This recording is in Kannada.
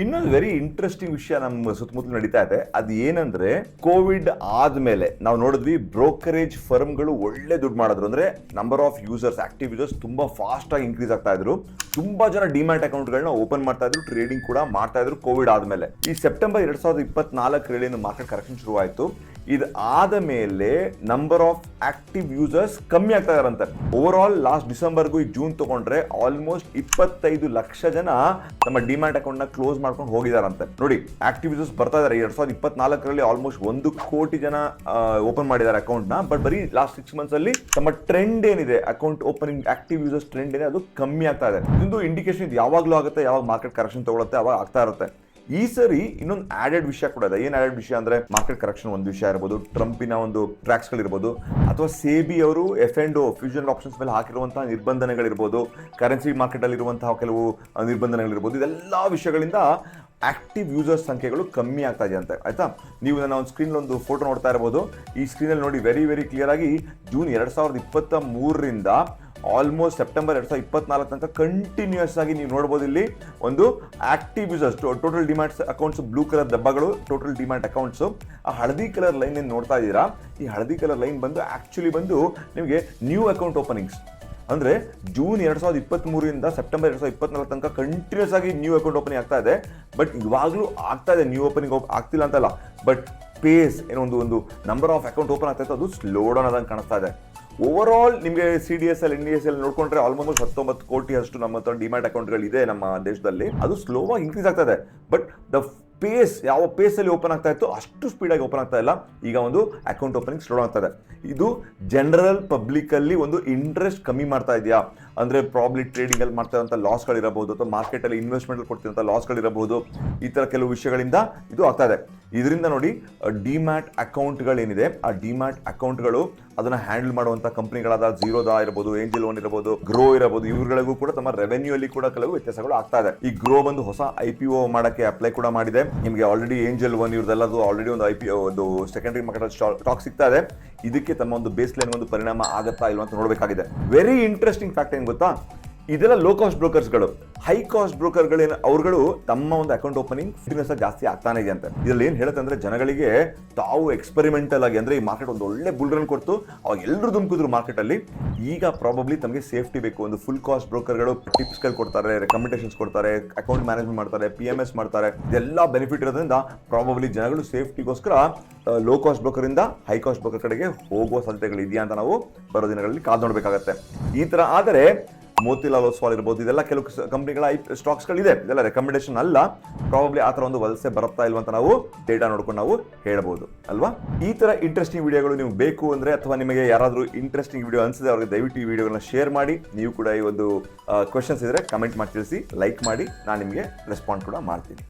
ಇನ್ನೊಂದು ವೆರಿ ಇಂಟ್ರೆಸ್ಟಿಂಗ್ ವಿಷಯ ನಮ್ಮ ಸುತ್ತಮುತ್ತಲು ನಡೀತಾ ಇದೆ. ಅದು ಏನಂದ್ರೆ ಕೋವಿಡ್ ಆದ್ಮೇಲೆ ನಾವು ನೋಡಿದ್ವಿ ಬ್ರೋಕರೇಜ್ ಫರ್ಮ್ಗಳು ಒಳ್ಳೆ ದುಡ್ಡು ಮಾಡಿದ್ರು. ಅಂದ್ರೆ number of users active users ತುಂಬಾ ಫಾಸ್ಟ್ ಆಗಿ ಇನ್ಕ್ರೀಸ್ ಆಗ್ತಾ ಇದ್ರು. ತುಂಬಾ ಜನ ಡಿಮ್ಯಾಟ್ ಅಕೌಂಟ್ಗಳನ್ನ ಓಪನ್ ಮಾಡ್ತಾ ಇದ್ರು ಟ್ರೇಡಿಂಗ್ ಕೂಡ ಮಾಡ್ತಾ ಇದ್ರು ಕೋವಿಡ್ ಆದ್ಮೇಲೆ. ಈ ಸೆಪ್ಟೆಂಬರ್ ಎರಡ್ ಸಾವಿರದ ಇಪ್ಪತ್ನಾಲ್ಕರಲ್ಲಿ ಮಾರ್ಕೆಟ್ ಕರೆಕ್ಷನ್ ಶುರುವಾಯಿತು. ಇದು ಆದ ಮೇಲೆ ನಂಬರ್ ಆಫ್ ಆಕ್ಟಿವ್ ಯೂಸರ್ಸ್ ಕಮ್ಮಿ ಆಗ್ತಾ ಇದಾರಂತೆ ಓವರ್ ಆಲ್ ಲಾಸ್ಟ್ ಡಿಸೆಂಬರ್ಗೂ ಈ ಜೂನ್ ತಗೊಂಡ್ರೆ ಆಲ್ಮೋಸ್ಟ್ ಇಪ್ಪತ್ತೈದು ಲಕ್ಷ ಜನ ನಮ್ಮ ಡಿಮ್ಯಾಟ್ ಅಕೌಂಟ್ನ ಕ್ಲೋಸ್ ಮಾಡ್ಕೊಂಡು ಹೋಗಿದಾರಂತೆ ನೋಡಿ ಆಕ್ಟಿವ್ ಯೂಸರ್ಸ್ ಬರ್ತಾ ಇದಾರೆ. ಎರಡ್ ಸಾವಿರದ ಇಪ್ಪತ್ನಾಲ್ಕರಲ್ಲಿ ಆಲ್ಮೋಸ್ಟ್ ಒಂದು ಕೋಟಿ ಜನ ಓಪನ್ ಮಾಡಿದ್ದಾರೆ ಅಕೌಂಟ್ನ. ಬಟ್ ಬರೀ ಲಾಸ್ಟ್ ಸಿಕ್ಸ್ ಮಂತ್ಸ್ ಅಲ್ಲಿ ತಮ್ಮ ಟ್ರೆಂಡ್ ಏನಿದೆ account opening active users trend ಏನಿದೆ, ಅದು ಕಮ್ಮಿ ಆಗ್ತಾ ಇದೆ. ಇದೊಂದು ಇಂಡಿಕೇಶನ್ ಇದು ಯಾವಾಗಲೂ ಆಗುತ್ತೆ, ಯಾವಾಗ ಮಾರ್ಕೆಟ್ ಕರೆಕ್ಷನ್ ತಗೊಳುತ್ತೆ, ಅವಾಗ ಆಗ್ತಾ ಇರುತ್ತೆ. ಈ ಸರಿ ಇನ್ನೊಂದು ಆಡೆಡ್ ವಿಷಯ ಕೂಡ ಇದೆ. ಏನ್ ಆಡೆಡ್ ವಿಷಯ ಅಂದ್ರೆ ಮಾರ್ಕೆಟ್ ಕರೆಕ್ಷನ್ ಒಂದು ವಿಷಯ ಇರ್ಬೋದು, ಟ್ರಂಪಿನ ಒಂದು ಟ್ರ್ಯಾಕ್ಸ್ ಗಳಿರ್ಬೋದು, ಅಥವಾ ಸೇಬಿ ಅವರು ಎಫ್ ಅಂಡ್ ಫ್ಯೂಷನ್ ಆಪ್ಷನ್ಸ್ ಮೇಲೆ ಹಾಕಿರುವಂತಹ ನಿರ್ಬಂಧನೆಗಳಿರ್ಬೋದು ಕರೆನ್ಸಿ ಮಾರ್ಕೆಟ್ ಅಲ್ಲಿ ಇರುವಂತಹ ಕೆಲವು ನಿರ್ಬಂಧನೆಗಳಿರ್ಬೋದು, ಇದೆಲ್ಲ ವಿಷಯಗಳಿಂದ ಆಕ್ಟಿವ್ ಯೂಸರ್ಸ್ ಸಂಖ್ಯೆಗಳು ಕಮ್ಮಿ ಆಗ್ತಾ ಇದೆ ಅಂತೆ. ಆಯ್ತಾ? ನೀವು ನನ್ನ ಒಂದು ಸ್ಕ್ರೀನ್ ಒಂದು ಫೋಟೋ ನೋಡ್ತಾ ಇರಬಹುದು ಈ ಸ್ಕ್ರೀನಲ್ಲಿ ನೋಡಿ ವೆರಿ ವೆರಿ ಕ್ಲಿಯರ್ ಆಗಿ ಜೂನ್ ಎರಡು ಸಾವಿರದ ಇಪ್ಪತ್ತ ಮೂರರಿಂದ ಆಲ್ಮೋಸ್ಟ್ ಸೆಪ್ಟೆಂಬರ್ ಎರಡ್ ಸಾವಿರದ ಇಪ್ಪತ್ನಾಲ್ಕು ತನಕ ಕಂಟಿನ್ಯೂಸ್ ಆಗಿ ನೀವು ನೋಡ್ಬೋದು ಇಲ್ಲಿ ಒಂದು active users total demats accounts blue colour ಡಬ್ಬಗಳು ಟೋಟಲ್ ಡಿಮ್ಯಾಟ್ ಅಕೌಂಟ್ಸ್ ಆ ಹಳದಿ ಕಲರ್ ಲೈನ್ ಏನು ನೋಡ್ತಾ ಇದ್ದೀರಾ? ಈ ಹಳದಿ ಕಲರ್ ಲೈನ್ ಬಂದು ಆಕ್ಚುಲಿ ಬಂದು ನಿಮಗೆ ನ್ಯೂ ಅಕೌಂಟ್ ಓಪನಿಂಗ್ಸ್ ಅಂದ್ರೆ ಜೂನ್ ಎರಡು ಸಾವಿರದ ಇಪ್ಪತ್ತ್ಮೂರಿಂದ ಸೆಪ್ಟೆಂಬರ್ ಎರಡ್ ಸಾವಿರದ ಇಪ್ಪತ್ನಾಲ್ಕು ತನಕ ಕಂಟಿನ್ಯೂಸ್ ಆಗಿ ನ್ಯೂ ಅಕೌಂಟ್ ಓಪನಿಂಗ್ ಆಗ್ತಾ ಇದೆ. ಬಟ್ ಇವಾಗಲೂ ಆಗ್ತಾ ಇದೆ ನ್ಯೂ ಓಪನಿಂಗ್ ಆಗ್ತಿಲ್ಲ ಅಂತಲ್ಲ. ಬಟ್ ಪೇಸ್ ಏನೋ ಒಂದು ಒಂದು ನಂಬರ್ ಆಫ್ ಅಕೌಂಟ್ ಓಪನ್ ಆಗ್ತಾ ಇತ್ತು, ಅದು ಸ್ಲೋ ಡೌನ್ ಆದಂಗೆ ಕಾಣಿಸ್ತಾ ಇದೆ. ಓವರ್ ಆಲ್ ನಿಮಗೆ C D S L N D S L ನೋಡ್ಕೊಂಡ್ರೆ ಆಲ್ಮೋಸ್ಟ್ ಹತ್ತೊಂಬತ್ತು ಕೋಟಿ ಅಷ್ಟು ನಮ್ಮ ಹತ್ರ ಡಿಮ್ಯಾಟ್ ಅಕೌಂಟ್ಗಳು ಇದೆ ನಮ್ಮ ದೇಶದಲ್ಲಿ. ಅದು ಸ್ಲೋ ಆಗಿ ಇನ್ಕ್ರೀಸ್ ಆಗ್ತಾ ಇದೆ. ಬಟ್ ದ ಪೇಸ್ ಯಾವ ಪೇಸಲ್ಲಿ ಓಪನ್ ಆಗ್ತಾ ಇತ್ತು ಅಷ್ಟು ಸ್ಪೀಡಾಗಿ ಓಪನ್ ಆಗ್ತಾ ಇಲ್ಲ. ಈಗ ಒಂದು ಅಕೌಂಟ್ ಓಪನಿಂಗ್ ಸ್ಲೋ ಆಗ್ತಾ ಇದೆ. ಇದು ಜನರಲ್ ಪಬ್ಲಿಕಲ್ಲಿ ಒಂದು ಇಂಟ್ರೆಸ್ಟ್ ಕಮ್ಮಿ ಮಾಡ್ತಾ ಇದೆಯಾ? ಅಂದರೆ ಪ್ರಾಬ್ಲಿ ಟ್ರೇಡಿಂಗಲ್ಲಿ ಮಾಡ್ತಾ ಇರುವಂಥ ಲಾಸ್ಗಳಿರಬಹುದು ಅಥವಾ ಮಾರ್ಕೆಟಲ್ಲಿ ಇನ್ವೆಸ್ಟ್ಮೆಂಟ್ ಕೊಡ್ತಿರುವಂಥ ಲಾಸ್ಗಳಿರಬಹುದು ಈ ಥರ ಕೆಲವು ವಿಷಯಗಳಿಂದ ಇದು ಆಗ್ತಾ ಇದೆ. ಇದರಿಂದ ನೋಡಿ ಡಿಮ್ಯಾಟ್ ಅಕೌಂಟ್ಗಳೇನಿದೆ, ಆ ಡಿಮ್ಯಾಟ್ ಅಕೌಂಟ್ಗಳು ಅದನ್ನ ಹ್ಯಾಂಡಲ್ ಮಾಡುವಂಥ ಕಂಪ್ನಿಗಳಾದ ಝೀರೋದಾ ಇರಬಹುದು ಏಂಜಲ್ ಒನ್ ಇರಬಹುದು ಗ್ರೋ ಇರಬಹುದು ಇವುಗಳಿಗೂ ಕೂಡ ತಮ್ಮ ರೆವೆನ್ಯೂ ಅಲ್ಲಿ ಕೂಡ ಕೆಲವು ವ್ಯತ್ಯಾಸಗಳು ಆಗ್ತಾ ಇದೆ. ಈ ಗ್ರೋ ಬಂದು ಹೊಸ ಐ ಪಿ ಒ ಮಾಡಕ್ಕೆ ಅಪ್ಲೈ ಕೂಡ ಮಾಡಿದೆ. ನಿಮಗೆ ಆಲ್ರೆಡಿ ಏಂಜಲ್ ಒನ್ ಇವ್ರದೆಲ್ಲ ಆಲ್ರೆಡಿ ಒಂದು ಐ ಪಿ ಒಂದು ಸೆಕೆಂಡರಿ ಮಾರ್ಕೆಟ್ ಸ್ಟಾಕ್ ಸಿಗ್ತಾ ಇದೆ. ಇದಕ್ಕೆ ತಮ್ಮ ಒಂದು ಬೇಸ್ ಲೈನ್ ಒಂದು ಪರಿಣಾಮ ಆಗುತ್ತಾ ಇಲ್ವಾ ಅಂತ ನೋಡಬೇಕಾಗಿದೆ. ವೆರಿ ಇಂಟ್ರೆಸ್ಟಿಂಗ್ ಫ್ಯಾಕ್ಟ್ ಏನ್ ಗೊತ್ತಾ? ಇದೆಲ್ಲ ಲೋ ಕಾಸ್ಟ್ ಬ್ರೋಕರ್ಸ್ಗಳು ಹೈ ಕಾಸ್ಟ್ ಬ್ರೋಕರ್ಗಳೇನು ಅವರುಗಳು ತಮ್ಮ ಒಂದು ಅಕೌಂಟ್ ಓಪನಿಂಗ್ ಫಿಟ್ನೆಸ್ ಜಾಸ್ತಿ ಆಗ್ತಾನೆ ಇದೆ ಅಂತ. ಇದರಲ್ಲಿ ಏನು ಹೇಳುತ್ತೆ ಅಂದ್ರೆ ಜನಗಳಿಗೆ ತಾವು ಎಕ್ಸ್ಪೆರಿಮೆಂಟಲ್ ಆಗಿ ಅಂದ್ರೆ ಈ ಮಾರ್ಕೆಟ್ ಒಂದು ಒಳ್ಳೆ ಬುಲ್ ರನ್ ಕೊಡ್ತು, ಅವಾಗ ಎಲ್ಲರೂ ದುಮ್ಕಿದ್ರು ಮಾರ್ಕೆಟ್ ಅಲ್ಲಿ. ಈಗ ಪ್ರಾಬಬ್ಲಿ ತಮಗೆ ಸೇಫ್ಟಿ ಬೇಕು. ಒಂದು ಫುಲ್ ಕಾಸ್ಟ್ ಬ್ರೋಕರ್ಗಳು ಟಿಪ್ಸ್ಗಳು ಕೊಡ್ತಾರೆ ರೆಕಮೆಂಡೇಷನ್ಸ್ ಕೊಡ್ತಾರೆ ಅಕೌಂಟ್ ಮ್ಯಾನೇಜ್ಮೆಂಟ್ ಮಾಡ್ತಾರೆ ಪಿ ಎಂ ಎಸ್ ಮಾಡ್ತಾರೆ. ಇದೆಲ್ಲ ಬೆನಿಫಿಟ್ ಇರೋದ್ರಿಂದ ಪ್ರಾಬಬ್ಲಿ ಜನಗಳು ಸೇಫ್ಟಿಗೋಸ್ಕರ ಲೋ ಕಾಸ್ಟ್ ಬ್ರೋಕರ್ ಇಂದ ಹೈ ಕಾಸ್ಟ್ ಬ್ರೋಕರ್ ಕಡೆಗೆ ಹೋಗುವ ಸಾಧ್ಯತೆಗಳು ಇದೆಯಾ ಅಂತ ನಾವು ಬರೋ ದಿನಗಳಲ್ಲಿ ಕಾದು ನೋಡಬೇಕಾಗತ್ತೆ. ಈ ತರ ಆದರೆ ಮೋತಿಲಾಲ್ ಓಸ್ವಾಲ್ ಇರ್ಬೋದು, ಇದೆಲ್ಲ ಕೆಲವು ಕಂಪ್ನಿಗಳ ಐ ಸ್ಟಾಕ್ಸ್ಗಳಿದೆ ಇದೆಲ್ಲ ರೆಕಮೆಂಡೇಶನ್ ಅಲ್ಲ. ಪ್ರಾಬಬ್ಲಿ ಆ ಥರ ಒಂದು ವಲಸೆ ಬರುತ್ತಾ ಇಲ್ವಂತ ನಾವು ಡೇಟಾ ನೋಡ್ಕೊಂಡು ನಾವು ಹೇಳ್ಬೋದು. ಅಲ್ವಾ? ಈ ಥರ ಇಂಟ್ರೆಸ್ಟಿಂಗ್ ವಿಡಿಯೋಗಳು ನೀವು ಬೇಕು ಅಂದರೆ, ಅಥವಾ ನಿಮಗೆ ಯಾರಾದರೂ ಇಂಟ್ರೆಸ್ಟಿಂಗ್ ವಿಡಿಯೋ ಅನಿಸಿದೆ ಅವ್ರಿಗೆ ದಯವಿಟ್ಟು ಈ ವಿಡಿಯೋಗಳನ್ನ ಶೇರ್ ಮಾಡಿ. ನೀವು ಕೂಡ ಈ ಒಂದು ಕ್ವೆಶನ್ಸ್ ಇದ್ರೆ ಕಮೆಂಟ್ ಮಾಡಿ, ತಿಳಿಸಿ ಲೈಕ್ ಮಾಡಿ. ನಾನು ನಿಮಗೆ ರೆಸ್ಪಾಂಡ್ ಕೂಡ ಮಾಡ್ತೀನಿ.